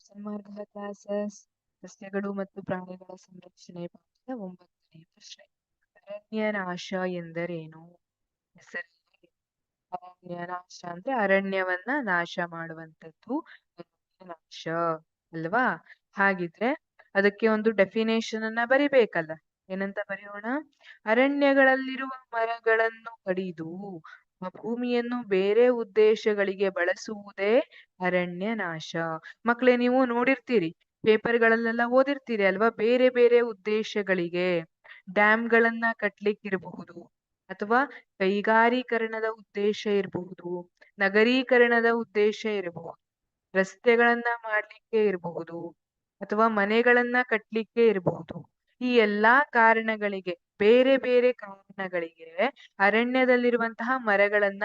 ಸನ್ಮಾರ್ಗ classes, ಸಸ್ಯಗಳು ಮತ್ತು ಪ್ರಾಣಿಗಳ ಸಂರಕ್ಷಣೆ ಪಾಠದ ಒಂಬತ್ತನೇ ಪ್ರಶ್ನೆ. ಅರಣ್ಯ ನಾಶ ಎಂದರೇನು? ಅರಣ್ಯ ನಾಶ ಅಂದ್ರೆ ಅರಣ್ಯವನ್ನ ನಾಶ ಮಾಡುವಂತದ್ದು ನಾಶ ಅಲ್ವಾ? ಹಾಗಿದ್ರೆ ಅದಕ್ಕೆ ಒಂದು ಡೆಫಿನೇಷನ್ ಅನ್ನ ಬರಿಬೇಕಲ್ಲ. ಏನಂತ ಬರೆಯೋಣ? ಅರಣ್ಯಗಳಲ್ಲಿರುವ ಮರಗಳನ್ನು ಕಡಿದು ಭೂಮಿಯನ್ನು ಬೇರೆ ಉದ್ದೇಶಗಳಿಗೆ ಬಳಸುವುದೇ ಅರಣ್ಯ ನಾಶ. ಮಕ್ಕಳೇ ನೀವು ನೋಡಿರ್ತೀರಿ, ಪೇಪರ್ಗಳಲ್ಲೆಲ್ಲ ಓದಿರ್ತೀರಿ ಅಲ್ವಾ? ಬೇರೆ ಬೇರೆ ಉದ್ದೇಶಗಳಿಗೆ ಡ್ಯಾಮ್ ಡ್ಯಾಮ್ಗಳನ್ನ ಕಟ್ಲಿಕ್ಕಿರಬಹುದು ಅಥವಾ ಕೈಗಾರೀಕರಣದ ಉದ್ದೇಶ ಇರಬಹುದು, ನಗರೀಕರಣದ ಉದ್ದೇಶ ಇರಬಹುದು, ರಸ್ತೆಗಳನ್ನ ಮಾಡ್ಲಿಕ್ಕೆ ಇರಬಹುದು ಅಥವಾ ಮನೆಗಳನ್ನ ಕಟ್ಲಿಕ್ಕೆ ಇರಬಹುದು. ಈ ಎಲ್ಲಾ ಕಾರಣಗಳಿಗೆ, ಬೇರೆ ಬೇರೆ ಕಾರಣಗಳಿಗೆ ಅರಣ್ಯದಲ್ಲಿರುವಂತಹ ಮರಗಳನ್ನ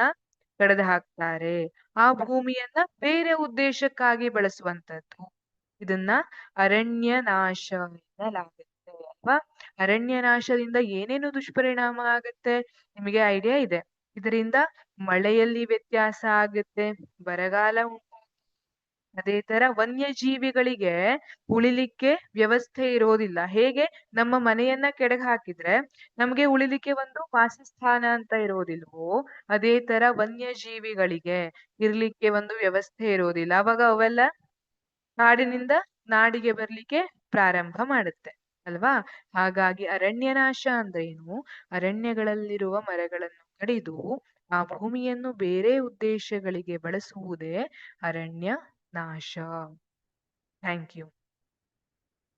ಕಡಿದು ಹಾಕ್ತಾರೆ ಆ ಭೂಮಿಯನ್ನ ಬೇರೆ ಉದ್ದೇಶಕ್ಕಾಗಿ ಬಳಸುವಂತದ್ದು. ಇದನ್ನ ಅರಣ್ಯ ನಾಶ ಎನ್ನಲಾಗುತ್ತೆ ಅಲ್ವಾ? ಅರಣ್ಯ ನಾಶದಿಂದ ಏನೇನು ದುಷ್ಪರಿಣಾಮ ಆಗುತ್ತೆ? ನಿಮಗೆ ಐಡಿಯಾ ಇದೆ. ಇದರಿಂದ ಮಳೆಯಲ್ಲಿ ವ್ಯತ್ಯಾಸ ಆಗುತ್ತೆ, ಬರಗಾಲ ಉಂಟಾಗುತ್ತೆ ಅದೇ ತರ ವನ್ಯಜೀವಿಗಳಿಗೆ ಉಳಿಲಿಕ್ಕೆ ವ್ಯವಸ್ಥೆ ಇರೋದಿಲ್ಲ. ಹೇಗೆ? ನಮ್ಮ ಮನೆಯನ್ನ ಕೆಡಗ್ ಹಾಕಿದ್ರೆ ನಮ್ಗೆ ಉಳಿಲಿಕ್ಕೆ ಒಂದು ವಾಸಸ್ಥಾನ ಅಂತ ಇರೋದಿಲ್ವೋ, ಅದೇ ತರ ವನ್ಯಜೀವಿಗಳಿಗೆ ಇರ್ಲಿಕ್ಕೆ ಒಂದು ವ್ಯವಸ್ಥೆ ಇರೋದಿಲ್ಲ. ಅವಾಗ ಅವೆಲ್ಲ ಕಾಡಿನಿಂದ ನಾಡಿಗೆ ಬರ್ಲಿಕ್ಕೆ ಪ್ರಾರಂಭ ಮಾಡುತ್ತೆ, ಅಲ್ವಾ? ಹಾಗಾಗಿ ಅರಣ್ಯನಾಶ ಅಂದ್ರೇನು ಅರಣ್ಯಗಳಲ್ಲಿರುವ ಮರಗಳನ್ನು ಕಡಿದು ಆ ಭೂಮಿಯನ್ನು ಬೇರೆ ಉದ್ದೇಶಗಳಿಗೆ ಬಳಸುವುದೇ ಅರಣ್ಯ ನಾಶ ಥ್ಯಾಂಕ್ ಯು